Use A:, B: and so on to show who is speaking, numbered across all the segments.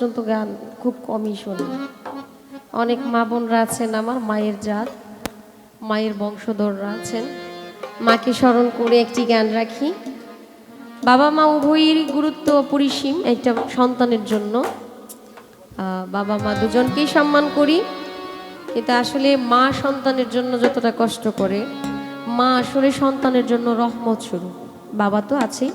A: পর্যন্ত গান খুব কমই শুনি। অনেক মা বোনরা আছেন আমার, মায়ের জাত, মায়ের বংশধররা আছেন। মাকে স্মরণ করে একটি গান রাখি। বাবা মা উভয়েরই গুরুত্ব অপরিসীম একটা সন্তানের জন্য। বাবা মা দুজনকেই সম্মান করি। কিন্তু আসলে মা সন্তানের জন্য যতটা কষ্ট করে। মা আসলে সন্তানের জন্য রহমত শুরু বাবা তো আছেই।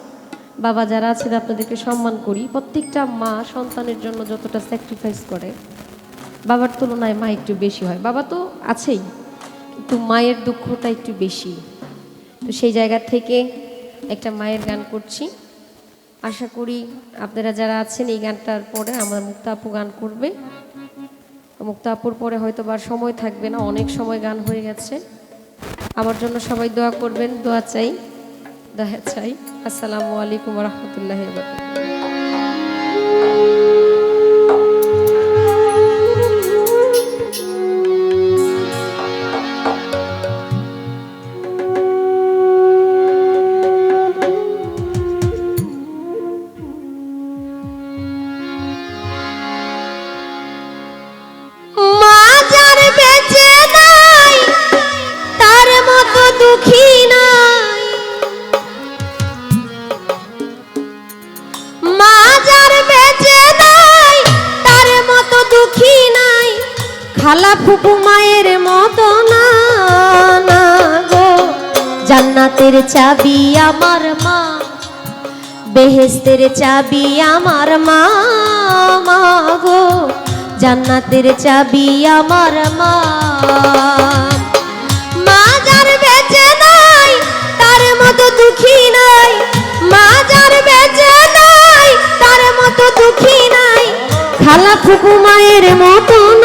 A: বাবা যারা আছেন আপনাদেরকে সম্মান করি। প্রত্যেকটা মা সন্তানের জন্য যতটা স্যাক্রিফাইস করে, বাবার তুলনায় মা একটু বেশি হয়। বাবা তো আছেই, কিন্তু মায়ের দুঃখটা একটু বেশি। তো সেই জায়গা থেকে একটা মায়ের গান করছি। আশা করি আপনারা যারা আছেন, এই গানটার পরে আমার মুক্তা আপু গান করবে। মুক্তা আপুর পরে হয়তো বা আর সময় থাকবে না, অনেক সময় গান হয়ে গেছে। আমার জন্য সবাই দোয়া করবেন, দোয়া চাই। দোয়া চাই। আসসালামু আলাইকুম রহমতুল্লাহ
B: খালা ফুপু মায়ের মতো না গো। জান্নাতের চাবি আমার মা, বেহেস্তের চাবি আমার মা মা গো। জান্নাতের চাবি আমার মা। মা যার বেঁচে নাই, তার মতো দুঃখী নাই। মা যার বেঁচে নাই, তার মতো দুঃখী নাই। খালা ফুপু মায়ের মতো না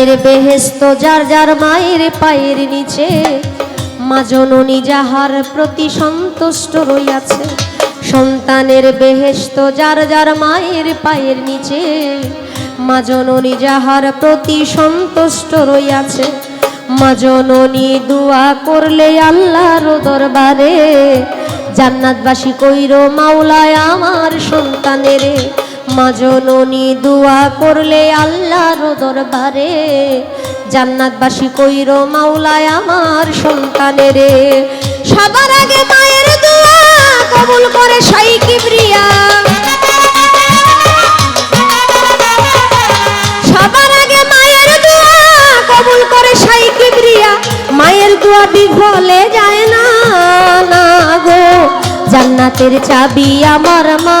B: সন্তানের বেহেস্ত যার যার মায়ের পায়ের নিচে মা জননী যাহার প্রতি সন্তুষ্ট রইয়াছে সন্তানের বেহেস্ত যার যার মায়ের পায়ের নিচে মা জননী যাহার প্রতি সন্তুষ্ট রইয়াছে, মা জননী দোয়া করলে আল্লাহর দরবারে জান্নাতবাসী কইর, মাওলায় আমার সন্তানের মা জননী দোয়া করলে আল্লাহর দরবারে জান্নাতবাসী কইর মাওলায় আমার সন্তানের। সবার আগে মায়ের দোয়া কবুল করে সাই কিবরিয়া। সবার আগে মায়ের দোয়া কবুল করে সাই কিবরিয়া। মায়ের দোয়া বিফলে যায় না না গো। জান্নাতের চাবি আমার মা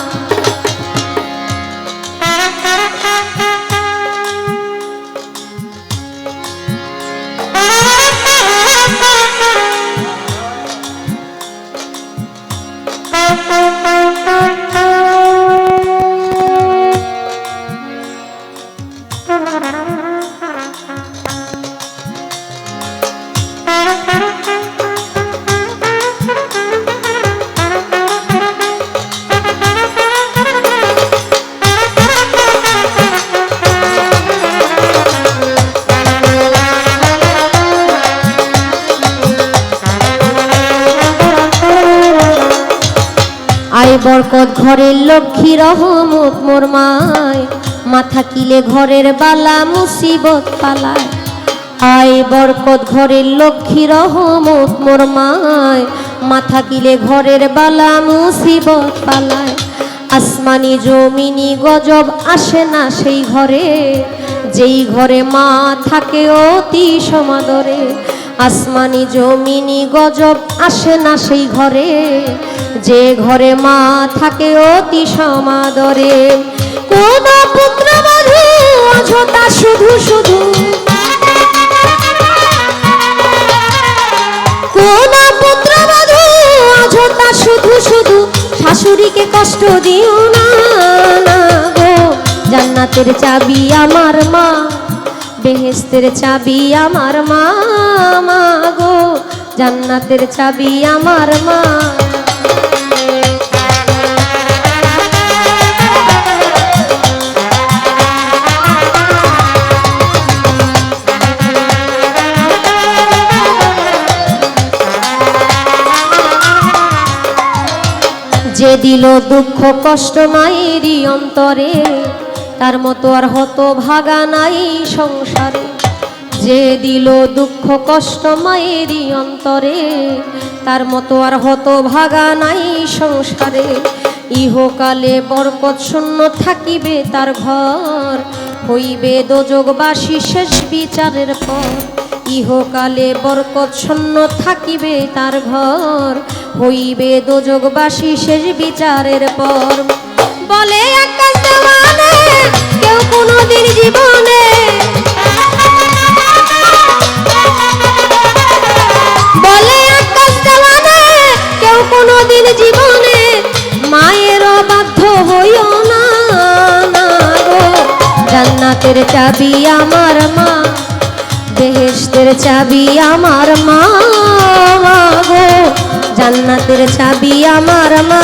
B: আয় বরকত, ঘরের লক্ষ্মী রহমত মোর মায়। মাথা কিলে ঘরের বালা, মুসিবত পালায়। আয় বরকত, ঘরের লক্ষ্মী রহমত মোর মায়। মাথা কিলে ঘরের বালা, মুসিবত পালায়। আসমানি জমিনি গজব আসে না সেই ঘরে। যেই ঘরে মা থাকে অতি সমাদরে। আসমানি জমিনি গজব আসে না সেই ঘরে। যে ঘরে মা থাকে অতি সমাদরে। কোন পুত্র বধূ, অযথা শুধু শুধু। কোন পুত্র বধূ, অযথা শুধু শুধু। শাশুড়িকে কষ্ট দিও না গো। জান্নাতের চাবি আমার মা বেহেস্তের চাবি আমার মা গো। জান্নাতের চাবি আমার মা। যে দিল দুঃখ কষ্ট মায়েরই অন্তরে তার মতো আর হত ভাগা নাই সংসারে। যে দিল দুঃখ কষ্ট মায়েরই অন্তরে, তার মতো আর হত ভাগা নাই সংসারে। ইহকালে বরকত শূন্য থাকিবে তার ঘর, হইবে দোজগবাসী শেষ বিচারের পর। ইহকালে বরকত শূন্য থাকিবে তার ঘর, হইবে দোজগবাসী শেষ বিচারের পর। বলে জীবনে। বলে আকাশ দেওয়ানে কেউ কোনোদিন জীবনে মায়ের বাধ্য হইও না গো। জান্নাতের চাবি আমার মা, বেহেশতের চাবি আমার মা গো। জান্নাতের চাবি আমার মা।